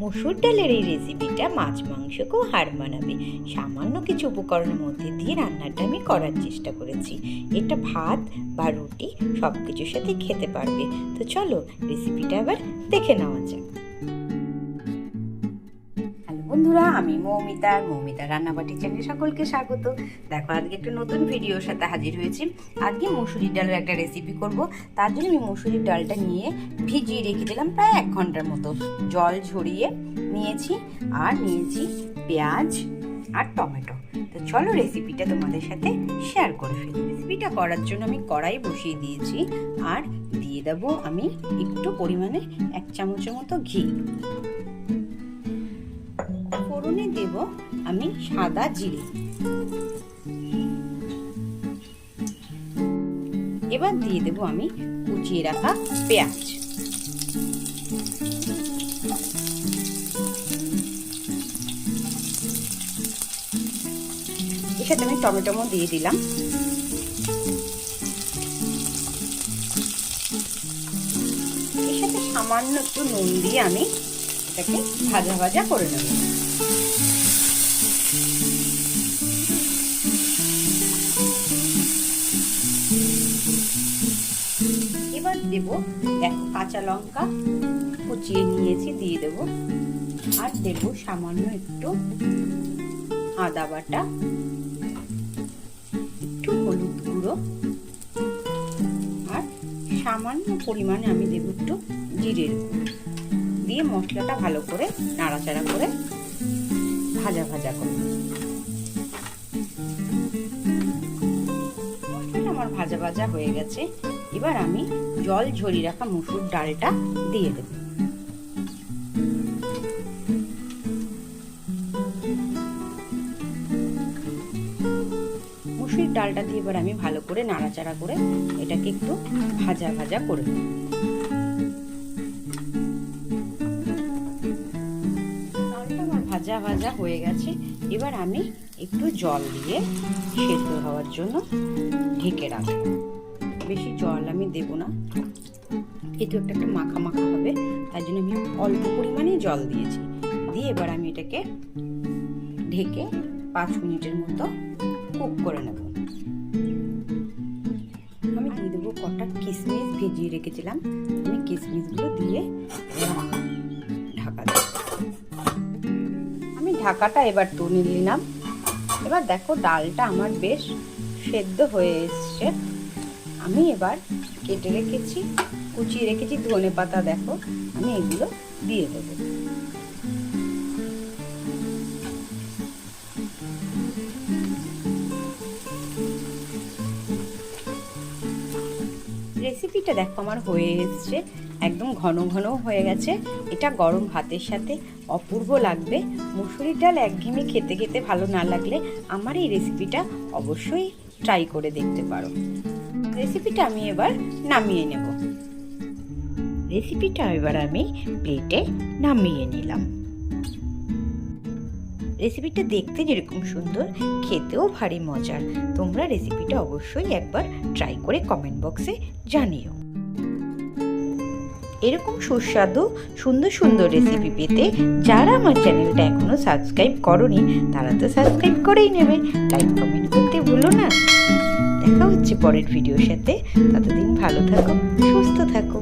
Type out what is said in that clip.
মসুর ডালের এই রেসিপিটা মাছ মাংসকেও হার বানাবে সামান্য কিছু উপকরণের মধ্যে দিয়ে রান্নাটা আমি করার চেষ্টা করেছি। এটা ভাত বা রুটি সব কিছুর সাথে খেতে পারবে। তো চলো রেসিপিটা আবার দেখে নেওয়া যাক। বন্ধুরা, আমি মৌমিতা মৌমিতা রান্নাবাটি চ্যানেলে সকলকে স্বাগত। দেখো, আজকে একটা নতুন ভিডিওর সাথে হাজির হয়েছি। আজকে মুসুরির ডালের একটা রেসিপি করব। তার জন্য আমি মুসুরির ডালটা নিয়ে ভিজিয়ে রেখে দিলাম প্রায় এক ঘণ্টার মতো। জল ঝরিয়ে নিয়েছি আর নিয়েছি পেঁয়াজ আর টমেটো। তো চলো রেসিপিটা তোমাদের সাথে শেয়ার করে ফেলি। রেসিপিটা করার জন্য আমি কড়াই বসিয়ে দিয়েছি আর দিয়ে দেবো আমি একটু পরিমাণে এক চামচের মতো ঘি। ফোড়নে দেব আমি সাদা জিরে। এবার দিয়ে দেব আমি কুচিয়ে রাখা পেঁয়াজ। এর সাথে আমি টমেটোমো দিয়ে দিলাম। এর সাথে সামান্য একটু নুন দিয়ে আমি এটাকে ভাজা ভাজা করে নেব। এবার দেব এক কাঁচা লঙ্কা কুচিয়ে নিয়েছি, দিয়ে দেব। আর দেব সামান্য একটু আদা বাটা, একটু হলুদ গুঁড়ো। আর সামান্য পরিমাণে আমি দেব একটু জিরের গুঁড়ো। দিয়ে মশলাটা ভালো করে নাড়াচাড়া করে ভাজা ভাজা করব। মশলাটা আমার ভাজা ভাজা হয়ে গেছে। এবার আমি জল ঝরিয়ে রাখা মুসুর ডালটা দিয়ে দেব। মুসুর ডালটা দিয়ে এবার আমি ভালো করে নাড়াচাড়া করে এটাকে একটু ভাজা ভাজা করে নেব ভাজা ভাজা হয়ে গেছে। এবার আমি একটু জল দিয়ে সেদ্ধ হওয়ার জন্য ঢেকে রাখব। বেশি জল আমি দেব না। এতে একটা একটা মাখা মাখা হবে তাই জন্য আমি অল্প পরিমাণে জল দিয়েছি। দিয়ে এবার আমি এটাকে ঢেকে পাঁচ মিনিটের মতো কুক করে নেব। আমি দিয়ে দেবো কটা কিশমিশ ভিজিয়ে রেখেছিলাম। আমি কিশমিশগুলো দিয়ে ঢাকাটা এবার তুলে নিলাম। এবার দেখো ডালটা আমার বেশ সেদ্ধ হয়ে এসছে। আমি এবার কেটে রেখেছি, কুচিয়ে রেখেছি ধনে পাতা, দেখো। আমি এগুলো দিয়ে দেবো। রেসিপিটা দেখো আমার হয়ে এসছে। একদম ঘন ঘন হয়ে গেছে। এটা গরম ভাতের সাথে অপূর্ব লাগবে। মুসুরির ডাল একঘেয়েমি খেতে খেতে ভালো না লাগলে আমার এই রেসিপিটা অবশ্যই ট্রাই করে দেখতে পারো। রেসিপিটা আমি এবার নামিয়ে নেব। রেসিপিটা এবার আমি প্লেটে নামিয়ে নিলাম। রেসিপিটা দেখতে যেরকম সুন্দর, খেতেও ভারী মজার। তোমরা রেসিপিটা অবশ্যই একবার ট্রাই করে কমেন্ট বক্সে জানিও। এরকম সুস্বাদু, সুন্দর সুন্দর রেসিপি পেতে যারা আমার চ্যানেলটা এখনও সাবস্ক্রাইব করনি, তারা তো সাবস্ক্রাইব করেই নেবে। লাইক কমেন্ট করতে ভুলো না। দেখা হচ্ছে পরের ভিডিওর সাথে। ততদিন ভালো থাকো, সুস্থ থাকো।